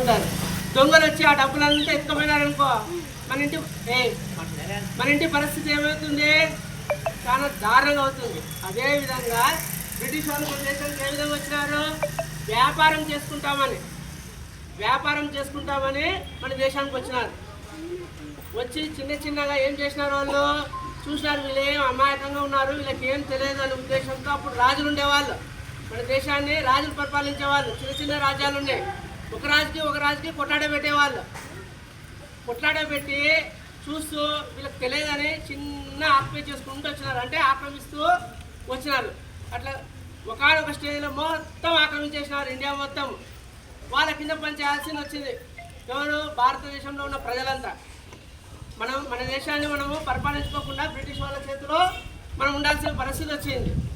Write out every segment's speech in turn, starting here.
ఉంటారు దొంగలు వచ్చి ఆ డబ్బులంతా ఎత్తుకుపోయినారనుకో మన ఇంటి మన ఇంటి పరిస్థితి ఏమవుతుంది? చాలా దారుణంగా అవుతుంది. అదే విధంగా బ్రిటిష్ వాళ్ళు మన దేశానికి ఏ విధంగా వచ్చినారు? వ్యాపారం చేసుకుంటామని. వ్యాపారం చేసుకుంటామని మన దేశానికి వచ్చినారు. వచ్చి చిన్న చిన్నగా ఏం చేసినారు వాళ్ళు? చూసినారు వీళ్ళు ఏం అమాయకంగా ఉన్నారు వీళ్ళకి ఏం తెలియదు అనే ఉద్దేశంతో అప్పుడు రాజులు ఉండేవాళ్ళు మన దేశాన్ని రాజులు పరిపాలించేవాళ్ళు. చిన్న చిన్న రాజ్యాలు ఉన్నాయి ఒక రాజుకి ఒక రాజుకి కొట్లాడ పెట్టేవాళ్ళు కొట్లాడ పెట్టి చూస్తూ వీళ్ళకి తెలియదని చిన్న ఆత్మీయ చేసుకుంటూ వచ్చినారు. అంటే ఆక్రమిస్తూ వచ్చినారు. అట్లా ఒకనొక స్టేజ్లో మొత్తం ఆక్రమించేసినారు ఇండియా మొత్తం. వాళ్ళ కింద పనిచేయాల్సింది వచ్చింది. ఎవరు? భారతదేశంలో ఉన్న ప్రజలంతా. మనం మన దేశాన్ని మనము పరిపాలించుకోకుండా బ్రిటిష్ వాళ్ళ చేతిలో మనం ఉండాల్సిన పరిస్థితి వచ్చింది.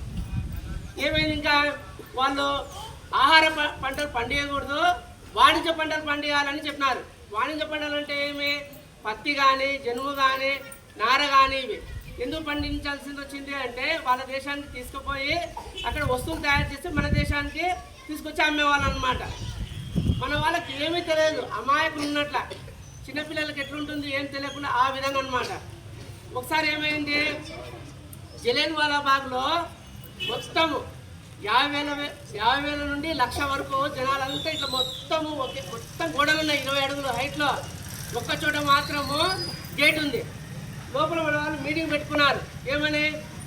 ఏమైంది ఇంకా? వాళ్ళు ఆహార ప- పంటలు పండియకూడదు. వాణిజ్య పంటలు పండియాలని చెప్పినారు. వాణిజ్య పంటలు అంటే ఏమి? పత్తి కానీ జనుము కానీ నార కానీ ఇవి. ఎందుకు పండించాల్సింది వచ్చింది అంటే వాళ్ళ దేశానికి తీసుకుపోయి అక్కడ వస్తువులు తయారు చేసి మన దేశానికి తీసుకొచ్చి అమ్మేవాళ్ళు అనమాట మన వాళ్ళకి ఏమీ తెలియదు. అమాయకులు ఉన్నట్ల. చిన్నపిల్లలకి ఎట్లుంటుంది ఏం తెలియకుండా ఆ విధంగా అన్నమాట ఒకసారి ఏమైంది? జలేన్ వాలా బాగ్లో మొత్తము యాభై వేల యాభై వేల నుండి లక్ష వరకు జనాలంతా ఇట్లా మొత్తము ఒకే మొత్తం గోడలు ఉన్నాయి. ఇరవై అడుగుల హైట్లో ఒక్క చోట మాత్రము గేట్ ఉంది. లోపల వాళ్ళు మీటింగ్ పెట్టుకున్నారు. ఏమని?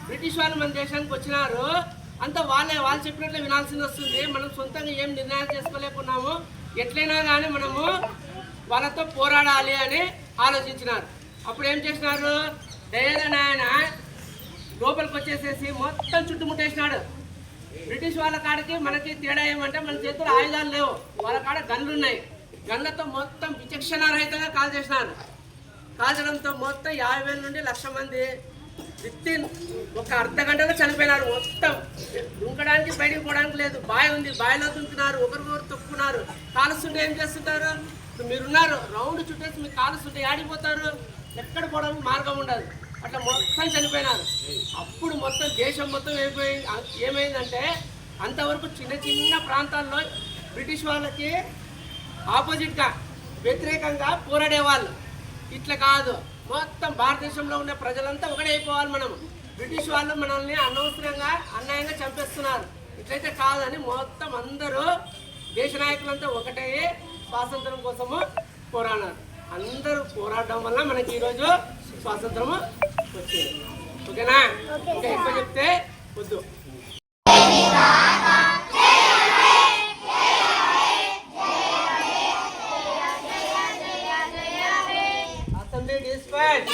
బ్రిటిష్ వాళ్ళు మన దేశానికి వచ్చినారు. అంతా వాళ్ళే వాళ్ళు చెప్పినట్లే వినాల్సింది వస్తుంది. మనం సొంతంగా ఏం నిర్ణయాలు చేసుకోలేకున్నాము. ఎట్లయినా కానీ మనము వాళ్ళతో పోరాడాలి అని ఆలోచించినారు. అప్పుడు ఏం చేసినారు? దయాదనాయన లోపలికి వచ్చేసేసి మొత్తం చుట్టుముట్టేసినాడు. బ్రిటిష్ వాళ్ళ కాడికి మనకి తేడా ఏమంటే మన చేతులు ఆయుధాలు లేవు. వాళ్ళ కాడ గన్లు ఉన్నాయి గన్లతో మొత్తం విచక్షణారహితంగా కాల్ చేసినారు. కాల్చడంతో మొత్తం యాభై వేల నుండి లక్ష మంది విత్తిన్ ఒక అర్ధ గంటలో చనిపోయినారు మొత్తం. దుంకడానికి బయటికి పోవడానికి లేదు. బావి ఉంది. బాయ్లో దుంకున్నారు ఒకరికొకరు తొక్కున్నారు. కాలుస్తుంటే ఏం చేస్తుంటారు? మీరున్నారు. రౌండ్ చుట్టేసి మీకు కాలుస్తుంటే ఆడిపోతారు ఎక్కడ పోవడానికి మార్గం ఉండదు. అట్లా మొత్తం చనిపోయినారు. అప్పుడు మొత్తం దేశం మొత్తం ఏమైపోయి ఏమైందంటే అంతవరకు చిన్న చిన్న ప్రాంతాల్లో బ్రిటిష్ వాళ్ళకి ఆపోజిట్గా వ్యతిరేకంగా పోరాడేవాళ్ళు. ఇట్లా కాదు. మొత్తం భారతదేశంలో ఉన్న ప్రజలంతా ఒకటే అయిపోవాలి మనం. బ్రిటిష్ వాళ్ళు మనల్ని అనవసరంగా అన్యాయంగా చంపేస్తున్నారు. ఇట్లయితే కాదని మొత్తం అందరూ దేశ నాయకులంతా ఒకటే స్వాతంత్రం కోసము పోరాడారు. అందరూ పోరాడడం వల్ల మనకి ఈరోజు స్వాతంత్రము ఓకేనా ఇంకా ఎక్కువ చెప్తే వద్దు అసెంబ్లీ డిస్పాచ్